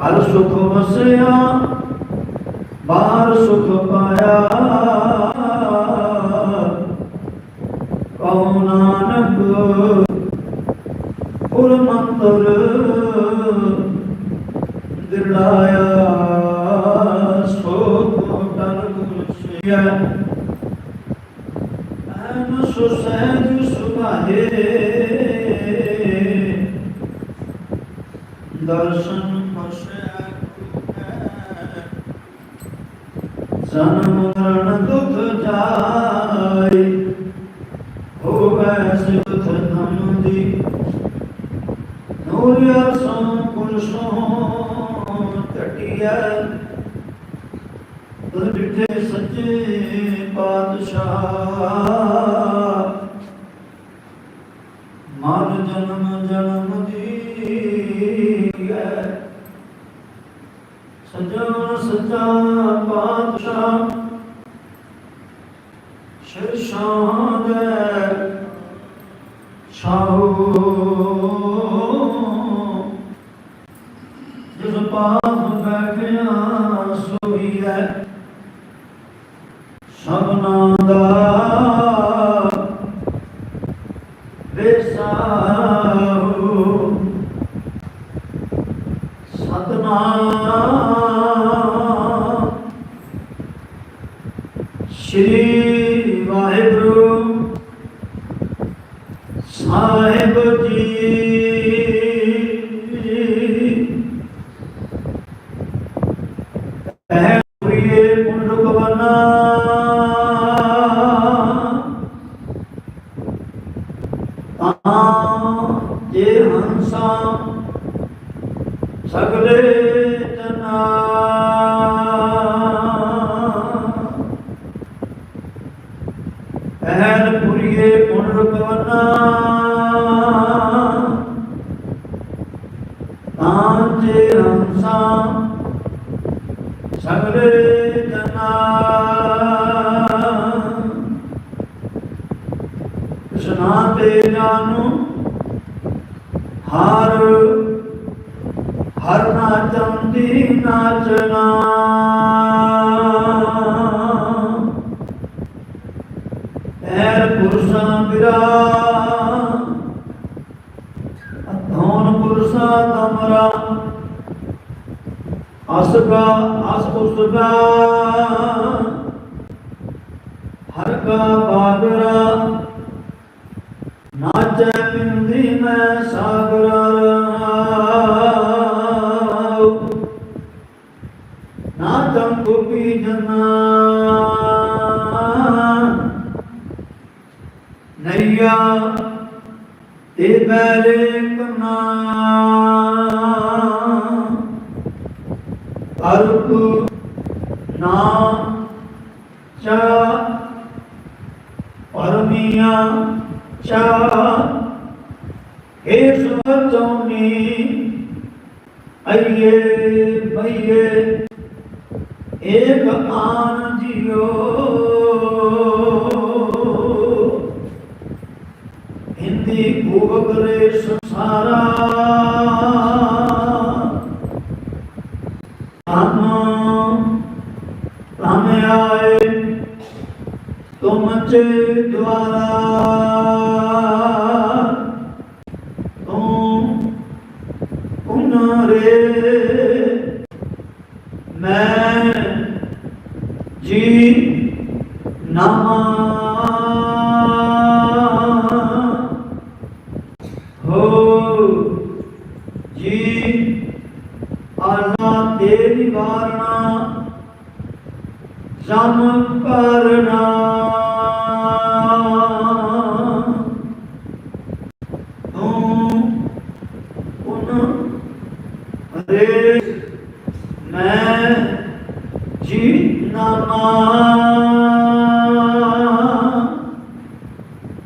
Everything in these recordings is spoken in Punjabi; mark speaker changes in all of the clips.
Speaker 1: ਹਰ ਸੁਖ ਵਸਿਆ, ਬਾਹਰ ਸੁਖ ਪਾਇਆ। ਕਉ ਨਾਨਕ ਪੁਰ ਮੰਤਰ ਦਿਲਾਇਆ ਸੋ ਤਨ ਗੁਸਿਆ ਅਨ ਸੁਸੈਜ ਸੁਭਾਏ, ਦਰਸ਼ਨ ਜਨਮ ਮਰਨ ਦੁਖ ਜਾਈ ਹੋਵੇ ਸਿਵਥ ਧਮ ਦੀ। ਨੂਰਿਆ ਸੋ ਪੁਰਸ਼ੋਂ ਟਟਿਆ ਤੁਰ ਬਿਠੇ ਸੱਚੇ ਪਾਤਸ਼ਾਹ। ਮਰ ਜਨਮ ਜਨਮ ਦੀ ਹੈ ਸਜਣ ਸੱਚਾ ਪਾਤਸ਼ਾਹ ਸ਼ਰਸ਼ਾਂ ਦੇ ਛਾਉ ਜਿਸ ਪਾਸ ਬੈਠਿਆ ਸੋਈ ਹੈ ਸਭਨਾ ਦਾ ਵੇਸਾਉ ਸਤਨਾਮ ਸ਼੍ਰੀ ਵਾਹਿਗੁਰੂ ਸਾਹਿਬ ਜੀ। ਪਹਿ ਪ੍ਰਿਏ ਪੁੰਡਕ ਬਨਾ ਤਾਂ ਜੇ ਹੰਸਾ ਸਗਲੇ ਜਨਾ ਜੇ ਹੰਸਾ ਸਗਲੇ ਜਨਾ ਕ੍ਰਿਸ਼ਨਾ ਤੇ ਜਾਨੂ ਹਰ ਹਰ ਨਾਚੰ ਨਾਚਨਾ ਅਸਗਾ ਅਸ ਉਸਗਾ ਹਰ ਕਾ ਬਾਗਰਾ ਨਾਚੈ ਪਿੰਦੀ ਮੈਂ ਸਾਗਰਾ ਨਾਚੰ ਗੋਪੀ ਜਨਾ। ਨਈਆ, ਤੇ ਬੈਰੇ ਕਨਾ। ਅਰਪ ਨਾ ਚਾ ਪਰਮੀਆਂ ਚਾ। ਏ ਸੁਵਤੋਨੀ ਅਈਏ ਬਈਏ, ਏਕ ਆਨ ਜਿਓ ਹਿੰਦੀ ਭੂਗਰੇ ਸੰਸਾਰਾ ਹਮ ਹਮੇ ਆਏ ਤੁਮ ਚੇ ਦੁਆਰਾ। ਤੂੰ ਉਨਰੇ ਮੈਂ ਜੀ ਨਾਮਾ ਹੋ ਜੀ ਆਨਾ ਤੇਰੀ ਵਾਰਨਾ ਜਮ ਕਰਨਾ ਤੂੰ ਉਨ ਰੇ ਮੈਂ ਜੀ ਨਾਮਾ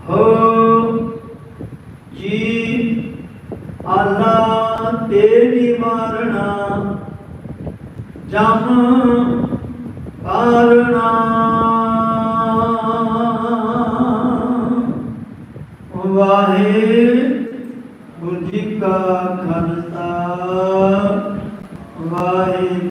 Speaker 1: ਹੋ ਜੀ ਆਲਾ ਤੇਰੀ ਮਾਰਨਾ ਜਮ ਕਾਰਣਾ ਵਾਹਿਗੁਰੂ